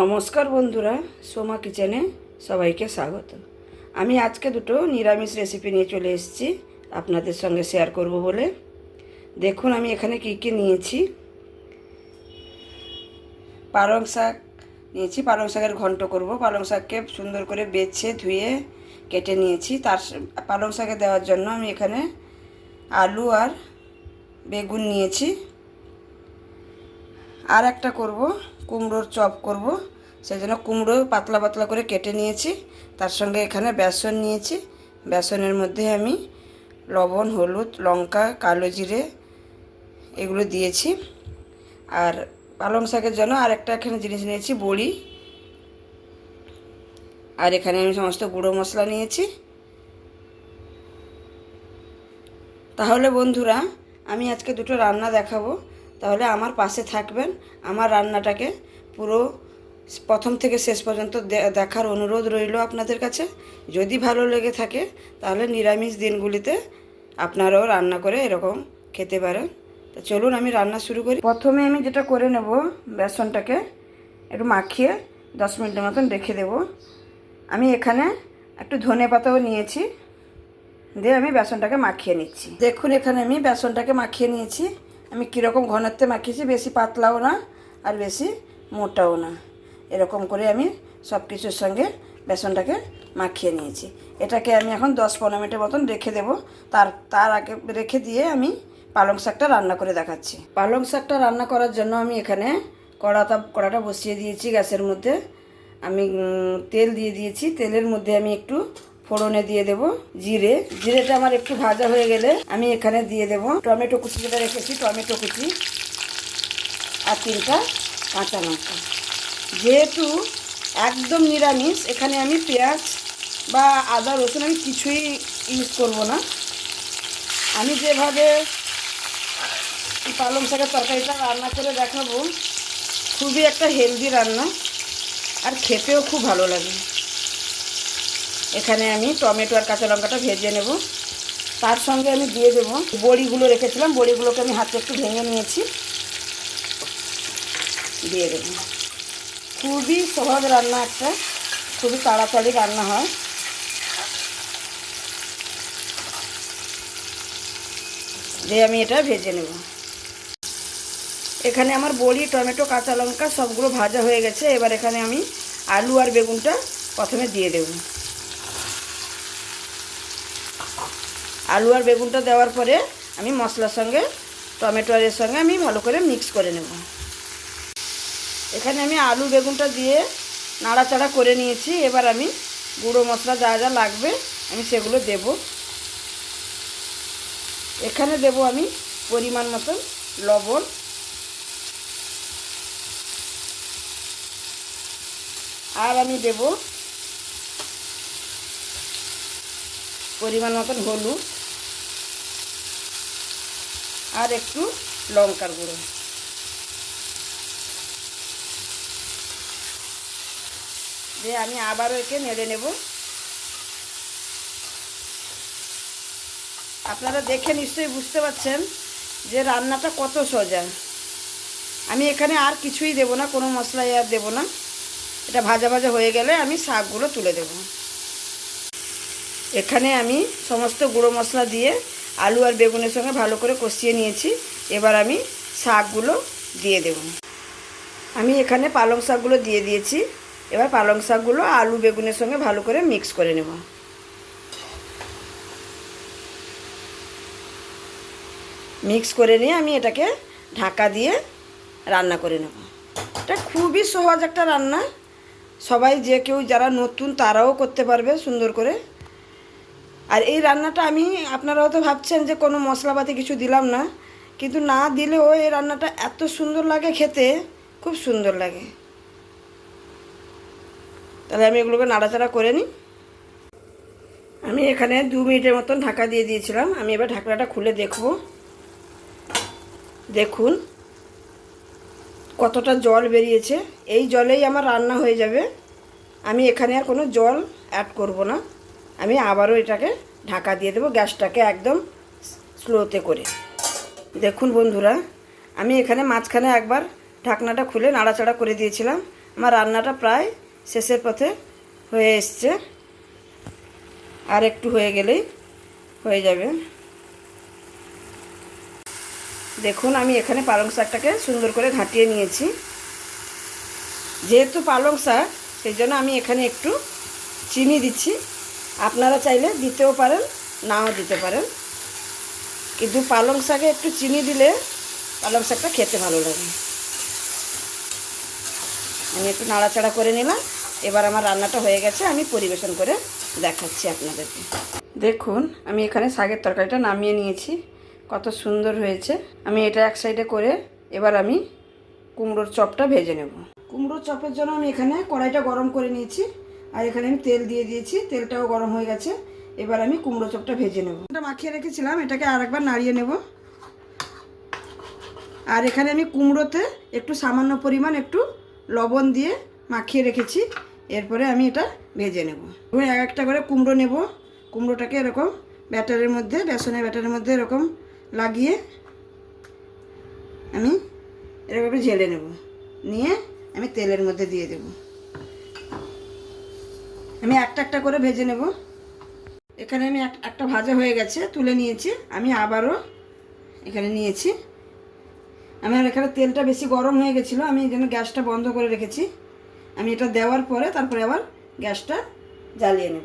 নমস্কার বন্ধুরা, সোমা কিচেনে সবাইকে স্বাগত। আমি আজকে দুটো নিরামিষ রেসিপি নিয়ে চলে এসেছি, আপনাদের সঙ্গে শেয়ার করব বলে। দেখুন, আমি এখানে কী কী নিয়েছি। পালং শাক নিয়েছি, পালং শাকের ঘন্ট করব। পালং শাককে সুন্দর করে বেছে, ধুয়ে, কেটে নিয়েছি। তার পালং শাকে দেওয়ার জন্য আমি এখানে আলু আর বেগুন নিয়েছি। আর একটা করব কুমড়োর চপ করব। সেই জন্য কুমড়ো পাতলা পাতলা করে কেটে নিয়েছি। তার সঙ্গে এখানে বেসন নিয়েছি। বেসনের মধ্যে আমি লবণ, হলুদ, লঙ্কা, কালো জিরে এগুলো দিয়েছি। আর পালং শাকের জন্য আর একটা এখানে জিনিস নিয়েছি, বড়ি। আর এখানে আমি সমস্ত গুঁড়ো মশলা নিয়েছি। তাহলে বন্ধুরা, আমি আজকে দুটো রান্না দেখাবো। তাহলে আমার পাশে থাকবেন। আমার রান্নাটাকে পুরো প্রথম থেকে শেষ পর্যন্ত দেখার অনুরোধ রইল আপনাদের কাছে। যদি ভালো লেগে থাকে, তাহলে নিরামিষ দিনগুলিতে আপনারাও রান্না করে এরকম খেতে পারেন। তো চলুন আমি রান্না শুরু করি। প্রথমে আমি যেটা করে নেব, বেসনটাকে একটু মাখিয়ে দশ মিনিটের মতন রেখে দেব। আমি এখানে একটু ধনে পাতাও নিয়েছি, দিয়ে আমি বেসনটাকে মাখিয়ে নিচ্ছি। দেখুন, এখানে আমি বেসনটাকে মাখিয়ে নিয়েছি। আমি কীরকম ঘনত্বে মাখিয়েছি বেশি পাতলাও না আর বেশি মোটাও না। এরকম করে আমি সব কিছুর সঙ্গে বেসনটাকে মাখিয়ে নিয়েছি। এটাকে আমি এখন দশ পনেরো মিনিটের মতন রেখে দেব। তার তার আগে রেখে দিয়ে আমি পালং শাকটা রান্না করে দেখাচ্ছি। পালং শাকটা রান্না করার জন্য আমি এখানে কড়াটা কড়াটা বসিয়ে দিয়েছি গ্যাসের মধ্যে। আমি তেল দিয়ে দিয়েছি। তেলের মধ্যে আমি একটু ফোড়নে দিয়ে দেব জিরে। জিরেটা আমার একটু ভাজা হয়ে গেলে আমি এখানে দিয়ে দেব টমেটো কুচি যেটা রেখেছি, টমেটো কুচি আর তিনটা কাঁচা লঙ্কা। যেহেতু একদম নিরামিষ, এখানে আমি পেঁয়াজ বা আদা, রসুন আমি কিছুই ইউজ করব না। আমি যেভাবে পালং শাকের তরকারিটা রান্না করে দেখাবো, খুবই একটা হেলদি রান্না আর খেতেও খুব ভালো লাগে। এখানে আমি টমেটো আর কাঁচা লঙ্কাটা ভেজে নেব। তার সঙ্গে আমি দিয়ে দেব বড়িগুলো রেখেছিলাম, বড়িগুলোকে আমি হাতে একটু ভেঙে নিয়েছি। দিয়ে দেব। খুবই সহজ রান্না একটা, খুবই তাড়াতাড়ি রান্না হয়। দিয়ে আমি এটা ভেজে নেব। এখানে আমার বড়ি, টমেটো, কাঁচা লঙ্কা সবগুলো ভাজা হয়ে গেছে। এবার এখানে আমি আলু আর বেগুনটা প্রথমে দিয়ে দেব। আলু আর বেগুনটা দেওয়ার পরে আমি মশলার সঙ্গে, টমেটো আর এর সঙ্গে আমি ভালো করে মিক্স করে নেব। এখানে আমি আলু, বেগুনটা দিয়ে নাড়াচাড়া করে নিয়েছি। এবার আমি গুঁড়ো মশলা যা যা লাগবে আমি সেগুলো দেব। এখানে দেব আমি পরিমাণ মতন লবণ। আর আমি দেব পরিমাণ মতন হলুদ। আর একটু লঙ্কার গুঁড়ো। দিয়ে আমি আবারও একে নেড়ে নেব। আপনারা দেখে নিশ্চয়ই বুঝতে পারছেন যে রান্নাটা কত সোজা। আমি এখানে আর কিছুই দেব না, কোনো মশলাই আর দেব না। এটা ভাজা ভাজা হয়ে গেলে আমি শাকগুলো তুলে দেব। এখানে আমি সমস্ত গুঁড়ো মশলা দিয়ে আলু আর বেগুনের সঙ্গে ভালো করে কষিয়ে নিয়েছি। এবার আমি শাকগুলো দিয়ে দেব। আমি এখানে পালং শাকগুলো দিয়ে দিয়েছি। এবার পালং শাকগুলো আলু বেগুনের সঙ্গে ভালো করে মিক্স করে নেব। মিক্স করে নিয়ে আমি এটাকে ঢাকা দিয়ে রান্না করে নেব। এটা খুবই সহজ একটা রান্না। সবাই যে কেউ যারা নতুন তারাও করতে পারবে সুন্দর করে। আর এই রান্নাটা আমি আপনারা হয়তো ভাবছেন যে কোনো মশলাপাতি কিছু দিলাম না, কিন্তু না দিলেও এই রান্নাটা এত সুন্দর লাগে খেতে, খুব সুন্দর লাগে। তাহলে আমি এগুলোকে নাড়াচাড়া করে নিই। আমি এখানে দু মিনিটের মতন ঢাকা দিয়ে দিয়েছিলাম, আমি এবার ঢাকনাটা খুলে দেখব। দেখুন, কতটা জল বেরিয়েছে, এই জলেই আমার রান্না হয়ে যাবে। আমি এখানে আর কোনো জল অ্যাড করব না। আমি আবারও এটাকে ঢাকা দিয়ে দেবো গ্যাসটাকে একদম স্লোতে করে। দেখুন বন্ধুরা, আমি এখানে মাঝখানে একবার ঢাকনাটা খুলে নাড়াচাড়া করে দিয়েছিলাম। আমার রান্নাটা প্রায় শেষের পথে হয়ে এসছে। আর একটু হয়ে গেলেই হয়ে যাবে। দেখুন, আমি এখানে পালং শাকটাকে সুন্দর করে ঘাঁটিয়ে নিয়েছি। যেহেতু পালং শাক, সেই জন্য আমি এখানে একটু চিনি দিচ্ছি। আপনারা চাইলে দিতেও পারেন, নাও দিতে পারেন। কিন্তু পালং শাকে একটু চিনি দিলে পালং শাকটা খেতে ভালো লাগে। আমি একটু নাড়াচাড়া করে নিলাম, এবার আমার রান্নাটা হয়ে গেছে, আমি পরিবেশন করে দেখাচ্ছি আপনাদেরকে। দেখুন, আমি এখানে শাকের তরকারিটা নামিয়ে নিয়েছি, কত সুন্দর হয়েছে। আমি এটা এক সাইডে করে এবার আমি কুমড়োর চপটা ভেজে নেব। কুমড়োর চপের জন্য আমি এখানে কড়াইটা গরম করে নিয়েছি। আর এখানে আমি তেল দিয়ে দিয়েছি, তেলটাও গরম হয়ে গেছে। এবার আমি কুমড়ো চপটা ভেজে নেব। এটা মাখিয়ে রেখেছিলাম, এটাকে আরেকবার নাড়িয়ে নেব। আর এখানে আমি কুমড়োতে একটু সামান্য পরিমাণ একটু লবণ দিয়ে মাখিয়ে রেখেছি। এরপরে আমি এটা ভেজে নেব। এক একটা করে কুমড়ো নেব। কুমড়োটাকে এরকম ব্যাটারের মধ্যে, বেসনের ব্যাটারের মধ্যে এরকম লাগিয়ে আমি এরকম একটু ঝেড়ে নেব। নিয়ে আমি তেলের মধ্যে দিয়ে দেব। আমি একটা একটা করে ভেজে নেব। এখানে আমি এক- একটা ভাজা হয়ে গেছে, তুলে নিয়েছি। আমি আবারও এখানে নিয়েছি। আমার এখানে তেলটা বেশি গরম হয়ে গেছিল, আমি এই জন্য গ্যাসটা বন্ধ করে রেখেছি। আমি এটা দেওয়ার পরে তারপরে আবার গ্যাসটা জ্বালিয়ে নেব।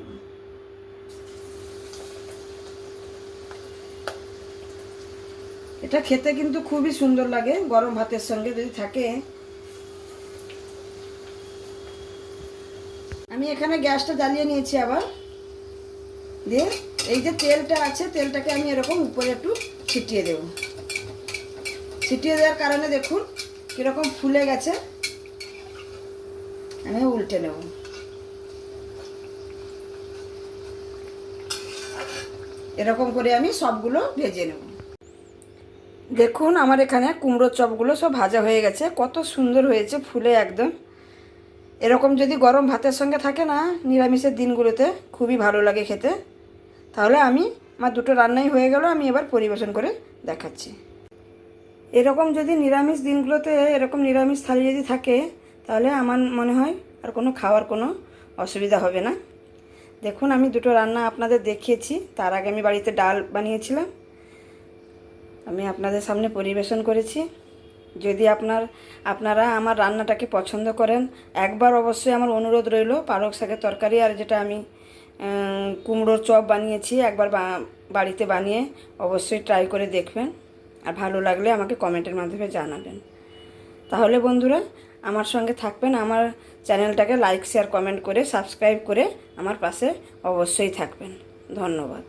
এটা খেতে কিন্তু খুবই সুন্দর লাগে, গরম ভাতের সঙ্গে যদি থাকে। আমি এখানে গ্যাসটা জ্বালিয়ে নিয়েছি আবার। দিয়ে এই যে তেলটা আছে, তেলটাকে আমি এরকম উপরে একটু ছিটিয়ে দেবো। ছিটিয়ে দেওয়ার কারণে দেখুন কীরকম ফুলে গেছে। আমি উল্টে নেব। এরকম করে আমি সবগুলো ভেজে নেব। দেখুন আমার এখানে কুমড়োর চপগুলো সব ভাজা হয়ে গেছে। কত সুন্দর হয়েছে ফুলে একদম। এরকম যদি গরম ভাতের সঙ্গে থাকে না, নিরামিষের দিনগুলোতে খুবই ভালো লাগে খেতে। তাহলে আমি, আমার দুটো রান্নাই হয়ে গেল, আমি এবার পরিবেশন করে দেখাচ্ছি। এরকম যদি নিরামিষ দিনগুলোতে এরকম নিরামিষ থালি যদি থাকে, তাহলে আমার মনে হয় আর কোনো খাওয়ার কোনো অসুবিধা হবে না। দেখুন, আমি দুটো রান্না আপনাদের দেখিয়েছি। তার আগে আমি বাড়িতে ডাল বানিয়েছিলাম। আমি আপনাদের সামনে পরিবেশন করেছি। যদি আপনার, আপনারা আমার রান্নাটাকে পছন্দ করেন, একবার অবশ্যই আমার অনুরোধ রইল, পালক শাকের তরকারি আর যেটা আমি কুমড়োর চপ বানিয়েছি, একবার বাড়িতে বানিয়ে অবশ্যই ট্রাই করে দেখবেন। আর ভালো লাগলে আমাকে কমেন্টের মাধ্যমে জানাবেন। তাহলে বন্ধুরা, আমার সঙ্গে থাকবেন, আমার চ্যানেলটাকে লাইক শেয়ার কমেন্ট করে সাবস্ক্রাইব করে আমার পাশে অবশ্যই থাকবেন। ধন্যবাদ।